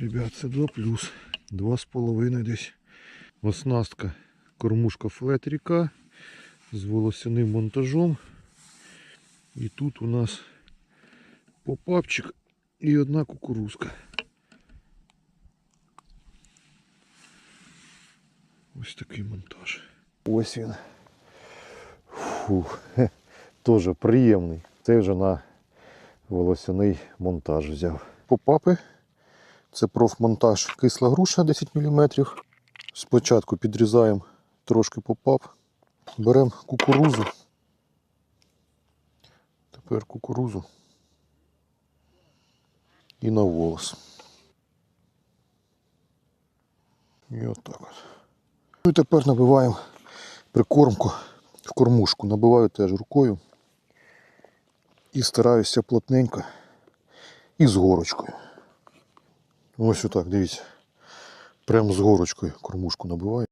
Ребят, це 2 плюс. 2,5 десь. Оснастка кормушка флет з волосяним монтажом. І тут у нас попапчик і одна кукурузка. Ось такий монтаж. Ось він. Фух, Теж приємний. Це вже на волосяний монтаж взяв. Попапи. Це профмонтаж кисла груша 10 мм. Спочатку підрізаємо трошки попап. Беремо кукурузу. Тепер кукурузу. І на волос. І отак от. Ну і тепер набиваємо прикормку в кормушку. Набиваю теж рукою. І стараюся плотненько і з горочкою. Ось отак, дивіться. Прямо з горочкою кормушку набиваю.